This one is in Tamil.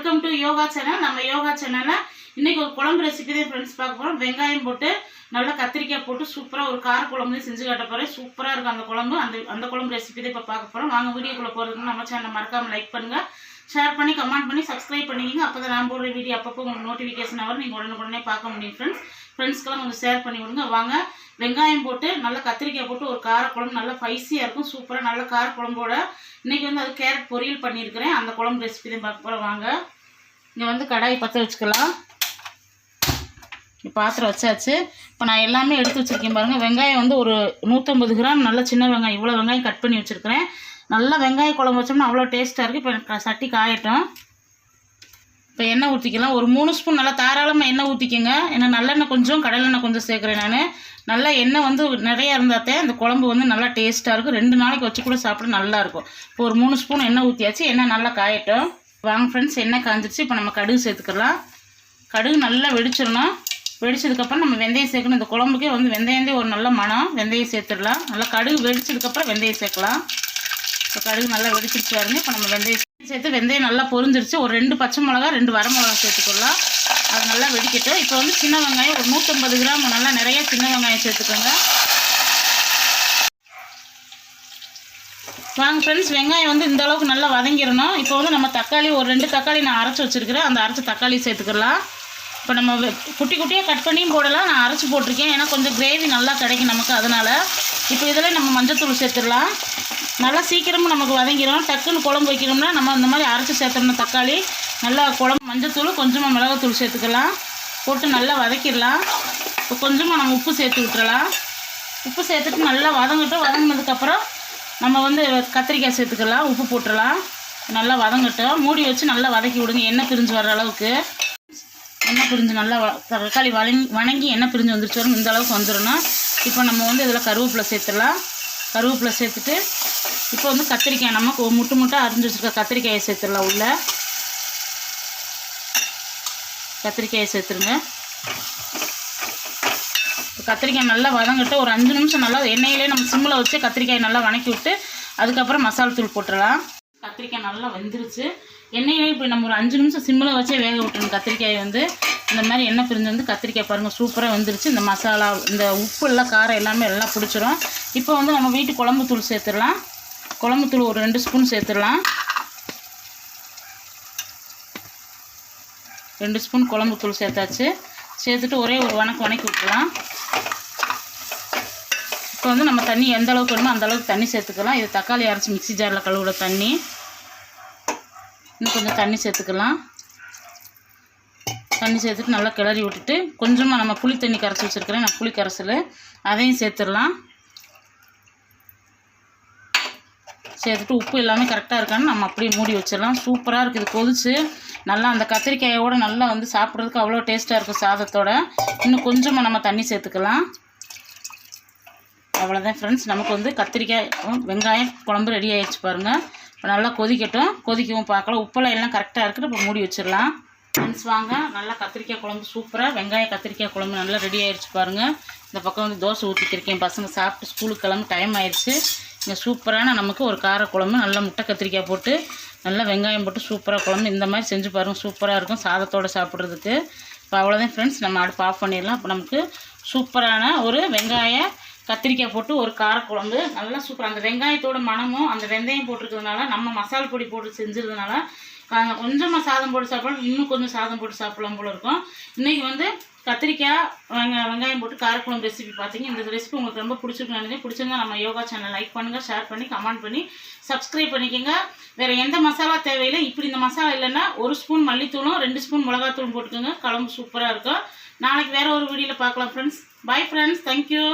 வெல்கம் டு யோகா சேனல் நம்ம யோகா சேனலில் இன்னைக்கு ஒரு குழம்பு ரெசிபி தான் ஃப்ரெண்ட்ஸ் பார்க்க போகிறோம் வெங்காயம் போட்டு நல்லா கத்திரிக்காய் போட்டு சூப்பராக ஒரு கார குழம்பு செஞ்சு காட்ட போகிறேன் சூப்பராக இருக்கும் அந்த குழம்பு. அந்த அந்த குழம்பு ரெசிபி தான் இப்போ பார்க்க போகிறோம் வாங்க வீடியோக்குள்ளே போகிறதுக்கு நம்ம சேனலை மறக்காமல் லைக் பண்ணுங்கள் ஷேர் பண்ணி கமெண்ட் பண்ணி சப்ஸ்கிரைப் பண்ணிக்கிங்க. அப்போ தான் நான் போடுற வீடியோ அப்பப்போ உங்களுக்கு நோட்டிஃபிகேஷன் வரும். நீங்கள் உடனே பார்க்க முடியும் ஃப்ரெண்ட்ஸ் ஃப்ரெண்ட்ஸ்க்கெல்லாம் கொஞ்சம் ஷேர் பண்ணி விடுங்க வாங்க வெங்காயம் போட்டு நல்லா கத்திரிக்காய் போட்டு ஒரு கார குழம்பு நல்லா ஸ்பைசியாக இருக்கும். சூப்பராக நல்ல கார குழம்போட இன்னைக்கு வந்து அது கேரட் பொரியல் பண்ணியிருக்கிறேன். அந்த குழம்பு ரெசிபி தான் பார்க்க போகிறோம் வாங்க. இங்கே வந்து கடாய் பற்ற வச்சுக்கலாம். பாத்திரம் வச்சாச்சு. இப்போ நான் எல்லாமே எடுத்து வச்சுருக்கேன் பாருங்கள் வெங்காயம் வந்து ஒரு நூற்றம்பது கிராம். நல்ல சின்ன வெங்காயம். இவ்வளோ வெங்காயம் கட் பண்ணி வச்சுருக்கிறேன். நல்லா வெங்காய குழம்பு வச்சோம்னா அவ்வளோ டேஸ்ட்டாக இருக்குது இப்போ சட்டி காயட்டும் இப்போ எண்ணெய் ஊற்றிக்கலாம் ஒரு மூணு ஸ்பூன் நல்லா தாராளமாக எண்ணெய் ஊற்றிக்கோங்க ஏன்னா நல்லெண்ணெய் கொஞ்சம் கடலெண்ணெய் கொஞ்சம் சேர்க்குறேன் நான். நல்லா எண்ணெய் வந்து நிறையா இருந்தாத்தே அந்த குழம்பு வந்து நல்லா டேஸ்ட்டாக இருக்கும். ரெண்டு நாளைக்கு வச்சு கூட சாப்பிட நல்லா இருக்கும். இப்போ ஒரு மூணு ஸ்பூன் எண்ணெய் ஊற்றியாச்சு எண்ணெய் நல்லா காயட்டும். வாங்க ஃப்ரெண்ட்ஸ் எண்ணெய் காஞ்சிருச்சு. இப்போ நம்ம கடுகு சேர்த்துக்கலாம். கடுகு நல்லா வெடிச்சிடணும். வெடிச்சதுக்கப்புறம் நம்ம வெந்தயம் சேர்க்கணும். இந்த குழம்புக்கே வந்து வெந்தயந்தே ஒரு நல்ல மனம் வெந்தயம் சேர்த்துடலாம். நல்லா கடுகு வெடிச்சதுக்கப்புறம் வெந்தயம் சேர்க்கலாம். இப்போ கடுகு நல்லா வெடிச்சிருச்சு வரணும் இப்போ நம்ம வெந்தயம் சேர்த்து வெந்தயம் நல்லா பொரிஞ்சிருச்சு. ஒரு ரெண்டு பச்சை மிளகா ரெண்டு வர மிளகா சேர்த்துக்கலாம் அது நல்லா வெடிக்கட்டும். இப்போ வந்து சின்ன வெங்காயம் ஒரு நூற்றம்பது கிராம். நல்லா நிறைய சின்ன வெங்காயம் சேர்த்துக்கோங்க. வாங்க ஃப்ரெண்ட்ஸ் வெங்காயம் வந்து இந்த அளவுக்கு நல்லா வதங்கிடணும். இப்போ வந்து நம்ம தக்காளி ஒரு ரெண்டு தக்காளி நான் அரைச்சி வச்சுருக்கிறேன். அந்த அரைச்ச தக்காளி சேர்த்துக்கலாம் இப்போ நம்ம வெ- குட்டி குட்டியாக கட் பண்ணியும் போடலாம். நான் அரைச்சி போட்டிருக்கேன். ஏன்னா கொஞ்சம் கிரேவி நல்லா கிடைக்கும் நமக்கு அதனால். இப்போ இதில் நம்ம மஞ்சத்தூள் சேர்த்துடலாம். நல்லா சீக்கிரமும் நமக்கு வதங்கிடும் டக்குன்னு குழம்பு வைக்கணும்னா நம்ம இந்த மாதிரி அரைச்சி சேர்த்தோம்னா தக்காளி. நல்லா குழம்பு மஞ்சத்தூள் கொஞ்சமாக மிளகாத்தூள் சேர்த்துக்கலாம். போட்டு நல்லா வதக்கிடலாம். இப்போ கொஞ்சமாக நம்ம உப்பு சேர்த்து விட்டுறலாம். உப்பு சேர்த்துட்டு நல்லா வதங்கட்டும். வதங்கினதுக்கப்புறம் நம்ம வந்து கத்திரிக்காய் சேர்த்துக்கலாம். உப்பு போட்டுடலாம். நல்லா வதங்கட்டும். மூடி வச்சு நல்லா வதக்கி விடுங்க. எண்ணெய் பிரிஞ்சு வர அளவுக்கு. எண்ணெய் பிரிஞ்சு நல்லா தக்காளி வணங்கி வணங்கி எண்ணெய் பிரிஞ்சு வந்துருச்சு வரும் இந்த அளவுக்கு வந்துடணும். இப்போ நம்ம வந்து இதில் கருவேப்பிலை சேர்த்துடலாம். கருவேப்பிலை சேர்த்துட்டு இப்போ வந்து கத்திரிக்காய் நம்ம முட்டு முட்டாக அரிஞ்சு வச்சுருக்க கத்திரிக்காயை சேர்த்துடலாம் உள்ள. கத்திரிக்காயை சேர்த்துருங்க. இப்போ கத்திரிக்காய் நல்லா வதங்கிட்டு ஒரு அஞ்சு நிமிஷம் நல்லா எண்ணெயிலே நம்ம சிம்மில் வச்சு கத்திரிக்காயை நல்லா வணக்கி விட்டு அதுக்கப்புறம் மசாலா தூள் போட்டுடலாம். கத்திரிக்காய் நல்லா வெந்துருச்சு. எண்ணெயே இப்போ நம்ம ஒரு அஞ்சு நிமிஷம் சிம்மில் வச்சே வேக விட்டுருணும் கத்திரிக்காயை வந்து. இந்த மாதிரி எண்ணெய் பிரிஞ்சு வந்து கத்திரிக்காய் பாருங்கள் சூப்பராக வந்துருச்சு. இந்த மசாலா இந்த உப்பு எல்லாம் காரம் எல்லாமே எல்லாம் பிடிச்சிரும். இப்போ வந்து நம்ம வீட்டு குழம்பு தூள் சேர்த்துடலாம். குழம்பு தூள் ஒரு ரெண்டு ஸ்பூன் சேர்த்துடலாம். ரெண்டு ஸ்பூன் குழம்பு தூள் சேர்த்தாச்சு. சேர்த்துட்டு ஒரே ஒரு வணக்கம் வணக்கி விட்டுலாம் இப்போ வந்து நம்ம தண்ணி எந்த அளவுக்கு வேணுமோ அந்த அளவுக்கு தண்ணி சேர்த்துக்கலாம். இது தக்காளி அரைச்சி மிக்ஸி ஜாரில் கழுவுற தண்ணி. இன்னும் கொஞ்சம் தண்ணி சேர்த்துக்கலாம். தண்ணி சேர்த்துட்டு நல்லா கிளறி விட்டுட்டு கொஞ்சமாக நம்ம புளி தண்ணி கரைச்சி வச்சுருக்கிறேன். நான் புளி கரைசல். அதையும் சேர்த்துடலாம். சேர்த்துட்டு உப்பு எல்லாமே கரெக்டாக இருக்கான்னு நம்ம அப்படியே மூடி வச்சிடலாம். சூப்பராக இருக்குது கொதிச்சு நல்லா அந்த கத்திரிக்காயோட நல்லா வந்து சாப்பிட்றதுக்கு அவ்வளோ டேஸ்ட்டாக இருக்கும் சாதத்தோட. இன்னும் கொஞ்சமாக நம்ம தண்ணி சேர்த்துக்கலாம். அவ்வளோதான் ஃப்ரெண்ட்ஸ் நமக்கு வந்து கத்திரிக்காய் வெங்காயம் குழம்பு ரெடி ஆகிடுச்சு பாருங்கள் நல்லா கொதிக்கட்டும். கொதிக்கவும் பார்க்கலாம் உப்பெல்லாம் எல்லாம் கரெக்டாக இருக்குது. இப்போ மூடி வச்சிடலாம். ஃப்ரெண்ட்ஸ் வாங்க. நல்லா கத்திரிக்காய் குழம்பு சூப்பராக வெங்காய கத்திரிக்காய் குழம்பு நல்லா ரெடி ஆயிடுச்சு பாருங்கள் இந்த பக்கம் வந்து தோசை ஊற்றிக்கிருக்கேன் பசங்க சாப்பிட்டு ஸ்கூலுக்கு கிளம்பி டைம் ஆயிடுச்சு இங்கே சூப்பரான நமக்கு ஒரு கார குழம்பு. நல்லா முட்டை கத்திரிக்காய் போட்டு நல்லா வெங்காயம் போட்டு சூப்பராக குழம்பு. இந்த மாதிரி செஞ்சு பாருங்கள் சூப்பராக இருக்கும் சாதத்தோடு சாப்பிட்றதுக்கு. இப்போ அவ்வளோதான் ஃப்ரெண்ட்ஸ் நம்ம அடுப்பு ஆஃப் பண்ணிடலாம். அப்போ நமக்கு சூப்பரான ஒரு வெங்காய கத்திரிக்காய் போட்டு ஒரு காரக்குழம்பு. நல்லா சூப்பர். அந்த வெங்காயத்தோட மணமும் அந்த வெந்தயம் போட்டிருக்கிறதுனால நம்ம மசால் பொடி போட்டு செஞ்சதுனால கொஞ்சமாக சாதம் போட்டு சாப்பிடலாம். இன்னும் கொஞ்சம் சாதம் போட்டு சாப்பிடலாம் போல இருக்கும். இன்றைக்கி வந்து கத்திரிக்காய் வெங்க வெங்காயம் போட்டு காரக்குழம்பு ரெசிபி பார்த்தீங்க இந்த ரெசிபி உங்களுக்கு ரொம்ப பிடிச்சிருக்கு நினைக்கிறேன். பிடிச்சிருந்தா நம்ம யோகா சேனல் லைக் பண்ணுங்கள் ஷேர் பண்ணி கமெண்ட் பண்ணி சப்ஸ்கிரைப் பண்ணிக்கோங்க. வேறு எந்த மசாலா தேவையில்லை. இப்படி இந்த மசாலா இல்லைன்னா ஒரு ஸ்பூன் மல்லித்தூளும் ரெண்டு ஸ்பூன் மிளகாத்தூளும் போட்டுக்கோங்க. குழம்பு சூப்பராக இருக்கும். நாளைக்கு வேறு ஒரு வீடியோவில் பார்க்கலாம் ஃப்ரெண்ட்ஸ் பை ஃப்ரெண்ட்ஸ் தேங்க்யூ